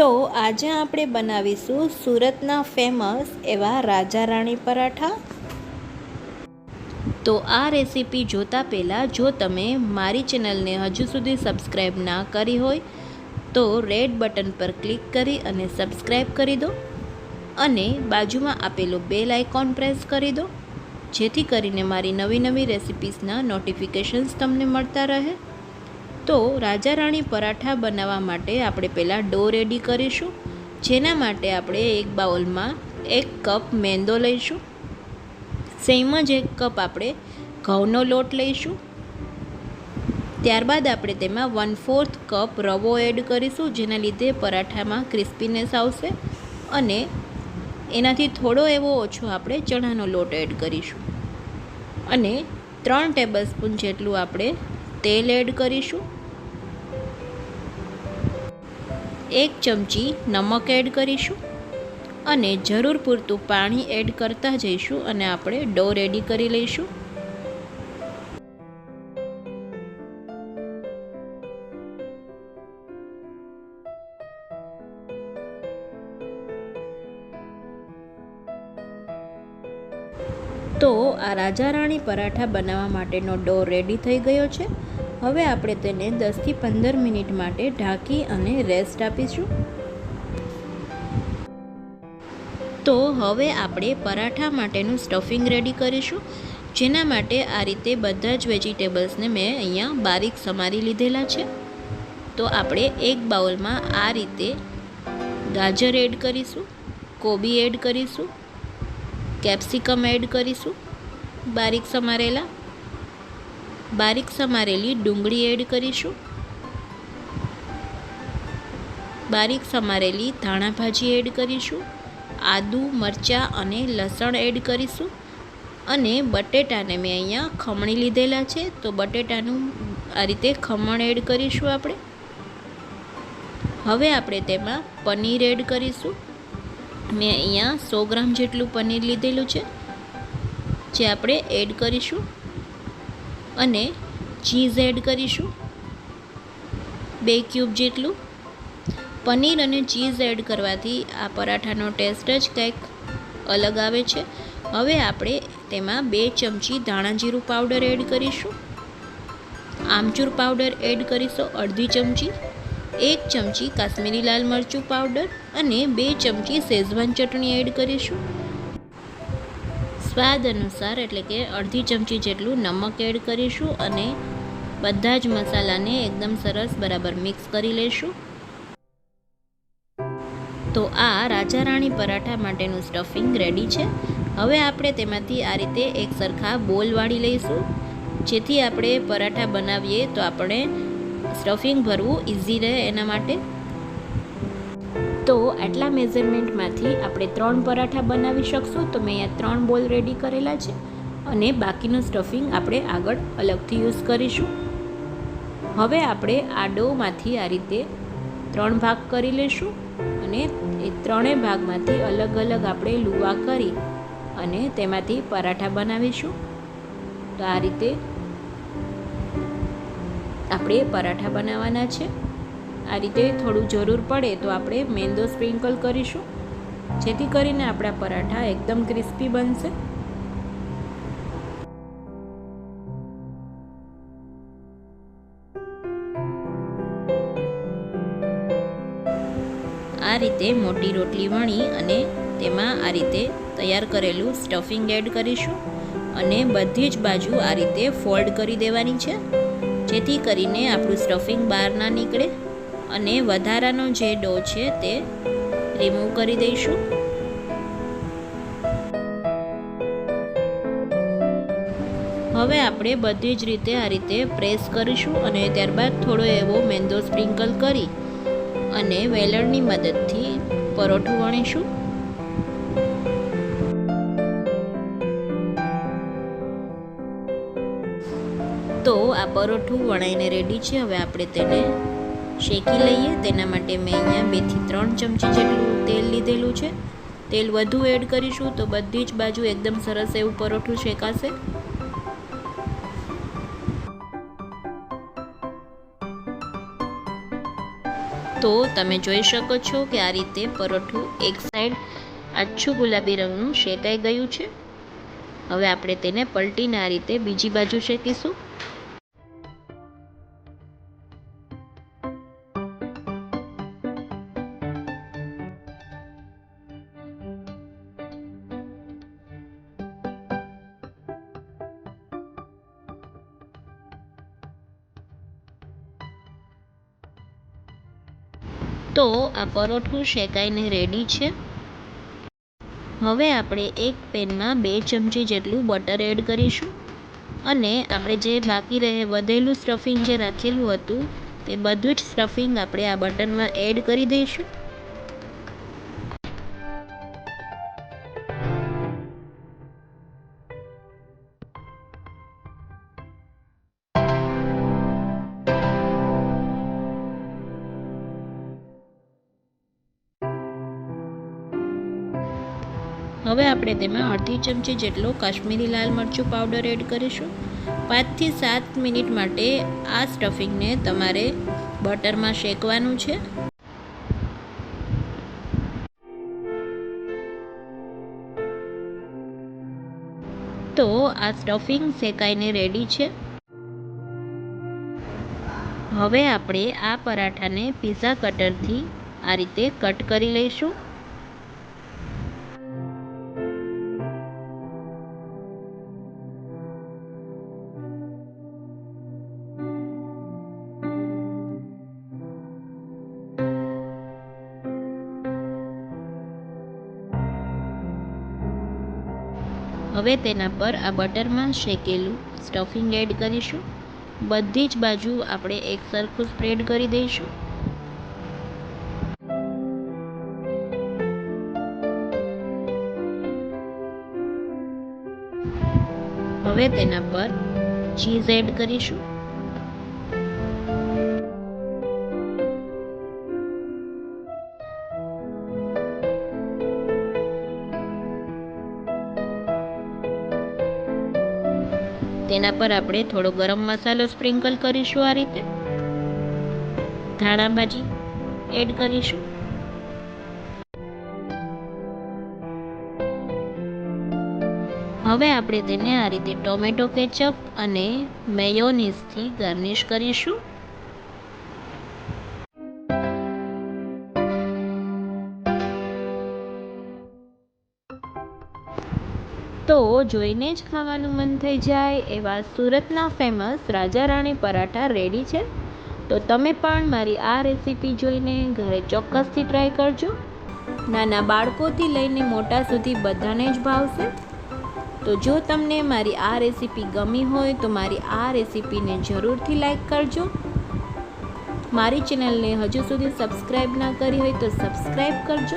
તો આજે આપણે બનાવીશું સુરતના ફેમસ એવા રાજા રાણી પરાઠા. તો આ રેસીપી જોતા પહેલાં જો તમે મારી ચેનલને હજુ સુધી સબસ્ક્રાઈબ ના કરી હોય, તો રેડ બટન પર ક્લિક કરી અને સબસ્ક્રાઈબ કરી દો અને બાજુમાં આપેલું બેલ આઇકોન પ્રેસ કરી દો, જેથી કરીને મારી નવી નવી રેસિપીસના નોટિફિકેશન્સ તમને મળતા રહે. તો રાજા રાણી પરાઠા બનાવવા માટે આપણે પહેલાં ડો રેડી કરીશું. જેના માટે આપણે એક બાઉલમાં એક કપ મેંદો લઈશું. સેમ જ એક કપ આપણે ઘઉંનો લોટ લઈશું. ત્યારબાદ આપણે તેમાં વન ફોર્થ કપ રવો એડ કરીશું, જેના લીધે પરાઠામાં ક્રિસ્પીનેસ આવશે અને એનાથી થોડો એવો ઓછો આપણે ચણાનો લોટ એડ કરીશું. અને ત્રણ ટેબલ સ્પૂન જેટલું આપણે તેલ એડ કરીશું. એક ચમચી નમક એડ કરીશું અને જરૂર પૂરતું પાણી એડ કરતા જઈશું અને આપણે ડો રેડી કરી લઈશું. તો આ રાજા રાણી પરાઠા બનાવવા માટેનો ડો રેડી થઈ ગયો છે. હવે આપણે તેને દસથી પંદર મિનિટ માટે ઢાંકી અને રેસ્ટ આપીશું. તો હવે આપણે પરાઠા માટેનું સ્ટફિંગ રેડી કરીશું. જેના માટે આ રીતે બધા જ વેજીટેબલ્સને મેં અહીંયા બારીક સમારી લીધેલા છે. તો આપણે એક બાઉલમાં આ રીતે ગાજર એડ કરીશું, કોબી એડ કરીશું, કેપ્સિકમ એડ કરીશું, બારીક સમારેલા. બારીક સમારેલી ડુંગળી એડ કરીશું. બારીક સમારેલી ધાણા ભાજી એડ કરીશું. આદુ, મરચાં અને લસણ એડ કરીશું. અને બટેટાને મેં અહીંયા ખમણી લીધેલા છે, તો બટેટાનું આ રીતે ખમણ એડ કરીશું આપણે. હવે આપણે તેમાં પનીર એડ કરીશું. મેં અહીંયા સો ગ્રામ જેટલું પનીર લીધેલું છે. જે આપણે એડ કરીશું. અને ચીઝ એડ કરીશું. બે ક્યુબ જેટલું. પનીર અને ચીઝ એડ કરવાથી આ પરાઠાનો ટેસ્ટ જ કંઈક અલગ આવે છે. હવે આપણે તેમાં બે ચમચી ધાણાજીરું પાવડર એડ કરીશું. આમચૂર પાવડર એડ કરીશું અડધી ચમચી. એક ચમચી કાશ્મીરી લાલ મરચું પાવડર અને બે ચમચી શેઝવાન ચટણી એડ કરીશું. સ્વાદ અનુસાર એટલે કે અડધી ચમચી જેટલું નમક એડ કરીશું અને બધા જ મસાલાને એકદમ સરસ બરાબર મિક્સ કરી લઈશું તો આ રાજા રાણી પરાઠા માટેનું સ્ટફિંગ રેડી છે. હવે આપણે તેમાંથી આ રીતે એક સરખા બોલ વાળી લઈશું. જેથી આપણે પરાઠા બનાવીએ તો આપણે સ્ટફિંગ ભરવું ઇઝી રહે એના માટે. તો આટલા મેઝરમેન્ટમાંથી આપણે ત્રણ પરાઠા બનાવી શકશું. તો મેં અહીંયા ત્રણ બોલ રેડી કરેલા છે અને બાકીનું સ્ટફિંગ આપણે આગળ અલગથી યુઝ કરીશું. હવે આપણે આ ડોમાંથી આ રીતે ત્રણ ભાગ કરી લઈશું અને એ ત્રણેય ભાગમાંથી અલગ અલગ આપણે લુવા કરી અને તેમાંથી પરાઠા બનાવીશું. તો આ રીતે આપણે પરાઠા બનાવવાના છે. આ રીતે થોડું જરૂર પડે તો આપણે મેંદો સ્પ્રિંકલ કરીશું. જેથી કરીને આપણા પરાઠા એકદમ ક્રિસ્પી બનશે. આ રીતે મોટી રોટલી વણી અને તેમાં આ રીતે તૈયાર કરેલું સ્ટફિંગ એડ કરીશું અને બધી જ બાજુ આ રીતે ફોલ્ડ કરી દેવાની છે. જેથી કરીને આપણું સ્ટફિંગ બહાર ના નીકળે. અને વધારાનો જે ડો છે તે રિમૂવ કરી દઈશું. હવે આપણે બધી જ રીતે આ રીતે પ્રેસ કરીશું અને ત્યારબાદ થોડો એવો મેંદો સ્પ્રિંકલ કરી અને વેલણની મદદથી પરોઠું વણીશું. તો આ પરોઠું વણાઈને રેડી છે, હવે આપણે તેને શેકી લઈએ, તેના માટે મેં અહીંયા બેથી ત્રણ ચમચી જેટલું તેલ લીધેલું છે. તેલ વધુ એડ કરીશું તો બધી જ બાજુ એકદમ સરસ એવું પરોઠું શેકાશે. તો તમે જોઈ શકો છો કે આ રીતે પરોઠું એક સાઈડ આછું ગુલાબી રંગનું શેકાઈ ગયું છે. હવે આપણે તેને પલટીને આ રીતે બીજી બાજુ શેકીશું. તો આ પરોઠું શેકાઈને રેડી છે. હવે આપણે એક પેનમાં બે ચમચી જેટલું બટર એડ કરીશું. અને આપણે જે બાકી રહે વધેલું સ્ટફિંગ જે રાખેલું હતું, તે બધું જ સ્ટફિંગ આપણે આ બટરમાં એડ કરી દઈશું. હવે આપણે તેમાં અડધી ચમચી જેટલો કાશ્મીરી લાલ મરચું પાવડર એડ કરીશું. પાંચથી સાત મિનિટ માટે આ સ્ટફિંગને તમારે બટરમાં શેકવાનું છે. તો આ સ્ટફિંગ શેકાઈને રેડી છે. હવે આપણે આ પરાઠાને પીઝા કટરથી આ રીતે કટ કરી લઈશું. હવે તેના પર આ બટરમાં શેકેલું સ્ટફિંગ એડ કરીશું. બધી જ બાજુ આપણે એક સરખું સ્પ્રેડ કરી દઈશું. હવે તેના પર ચીઝ એડ કરીશું. તેના પર આપણે થોડો ગરમ મસાલો સ્પ્રિંકલ કરીશું આ રીતે. ધાણા ભાજી એડ કરીશું. હવે આપણે તેને આ રીતે ટોમેટો કેચઅપ અને મેયોનીઝથી ગાર્નિશ કરીશું. જોઈને જ ખાવાનું મન થઈ જાય એવા સુરતના ફેમસ રાજા રાણી પરાઠા રેડી છે. તો તમે પણ મારી આ રેસીપી જોઈને ઘરે ચોક્કસથી ટ્રાય કરજો. નાના બાળકોથી લઈને મોટા સુધી બધાને જ ભાવશે. તો જો તમને મારી આ રેસીપી ગમી હોય તો મારી આ રેસીપીને જરૂરથી લાઈક કરજો. મારી ચેનલને હજુ સુધી સબસ્ક્રાઈબ ના કરી હોય તો સબસ્ક્રાઈબ કરજો.